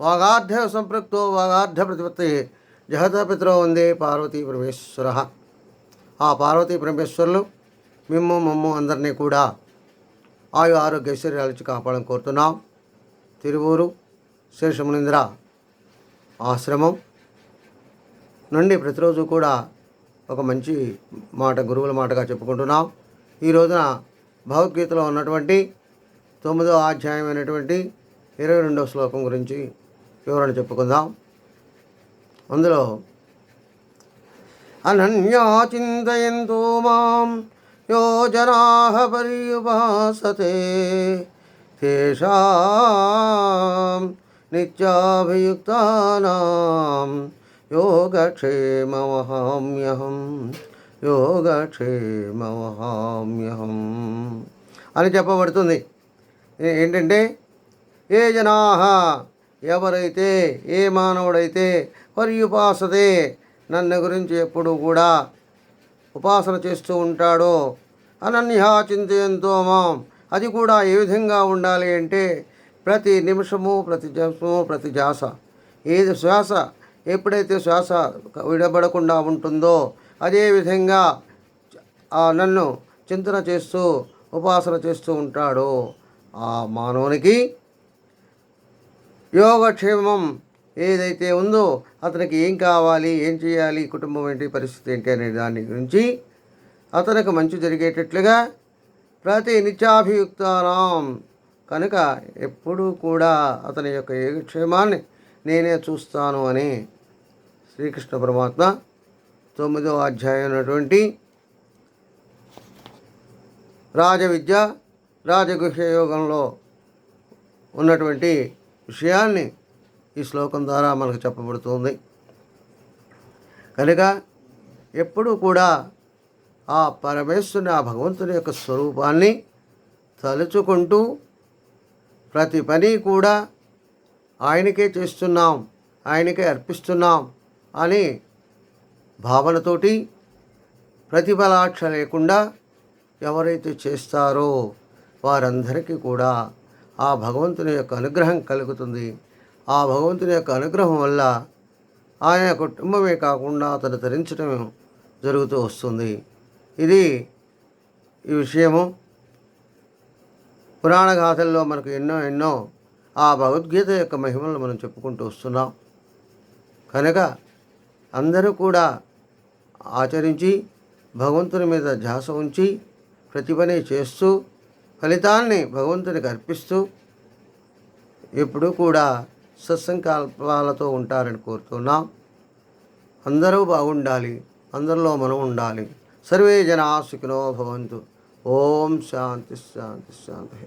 వాగార్ధ సంపృక్తో వాగార్ధ ప్రతిపత్తి జగత పితరో వందే పార్వతీ పరమేశ్వర. ఆ పార్వతీ పరమేశ్వరులు మిమ్ము మమ్ము అందరినీ కూడా ఆయు ఆరోగ్య ఐశ్వర్యాలు ఇచ్చి కాపాడని కోరుతున్నాం. తిరువూరు శేషమునింద్ర ఆశ్రమం నుండి ప్రతిరోజు కూడా ఒక మంచి మాట గురువుల మాటగా చెప్పుకుంటున్నాం. ఈ రోజున భగవద్గీతలో ఉన్నటువంటి తొమ్మిదో అధ్యాయమైనటువంటి ఇరవై రెండవ శ్లోకం గురించి వివరణ చెప్పుకుందాం. అందులో అనన్యా చింతయంతో మాం యోజనా పర్యుపాసతే తేషాం నిత్యాభియుక్తానాం యోగక్షేమవహామ్యహం యోగక్షేమవహామ్యహం అని చెప్పబడుతుంది. ఏంటంటే ఏ జనా ఎవరైతే ఏ మానవుడైతే పర్యుపాసతే నన్ను గురించి ఎప్పుడు కూడా ఉపాసన చేస్తూ ఉంటాడో అనన్యా చింతయంతో మాం. అది కూడా ఏ విధంగా ఉండాలి అంటే ప్రతి నిమిషము ప్రతి జసము ప్రతి జాస ఏది శ్వాస ఎప్పుడైతే శ్వాస విడబడకుండా ఉంటుందో అదే విధంగా ఆ నన్ను చింతన చేస్తూ ఉపాసన చేస్తూ ఉంటాడో ఆ మానవునికి యోగక్షేమం ఏదైతే ఉందో అతనికి ఏం కావాలి ఏం చేయాలి కుటుంబం ఏంటి పరిస్థితి ఏంటి అనే దాని గురించి అతనికి మంచి జరిగేటట్లుగా ప్రతి నిత్యాభియుక్తానం కనుక ఎప్పుడూ కూడా అతని యొక్క యోగక్షేమాన్ని నేనే చూస్తాను అని శ్రీకృష్ణ పరమాత్మ తొమ్మిదో అధ్యాయం అయినటువంటి రాజవిద్య రాజగుహ్య యోగంలో ఉన్నటువంటి విషయాన్ని ఈ శ్లోకం ద్వారా మనకు చెప్పబడుతుంది. కనుక ఎప్పుడూ కూడా ఆ పరమేశ్వరుని ఆ భగవంతుని యొక్క స్వరూపాన్ని తలుచుకుంటూ ప్రతి పని కూడా ఆయనకే చేస్తున్నాం ఆయనకే అర్పిస్తున్నాం అని భావనతోటి ప్రతిఫలాక్ష లేకుండా ఎవరైతే చేస్తారో వారందరికీ కూడా ఆ భగవంతుని యొక్క అనుగ్రహం కలుగుతుంది. ఆ భగవంతుని యొక్క అనుగ్రహం వల్ల ఆయన కుటుంబమే కాకుండా అతను తరించడం జరుగుతూ వస్తుంది. ఇది ఈ విషయము. పురాణ గాథల్లో మనకు ఎన్నో ఎన్నో ఆ భగవద్గీత యొక్క మహిమలను మనం చెప్పుకుంటూ వస్తున్నాం. కనుక అందరూ కూడా ఆచరించి భగవంతుని మీద ధ్యాస ఉంచి ప్రతి పని చేస్తూ ఫలితాల్ని భగవంతునికి అర్పిస్తూ ఎప్పుడూ కూడా సత్సంకల్పాలతో ఉంటారని కోరుతున్నాం. అందరూ బాగుండాలి. అందరిలో మనం ఉండాలి. సర్వే జనా సుఖినో భవంతు. ఓం శాంతి శాంతి శాంతి.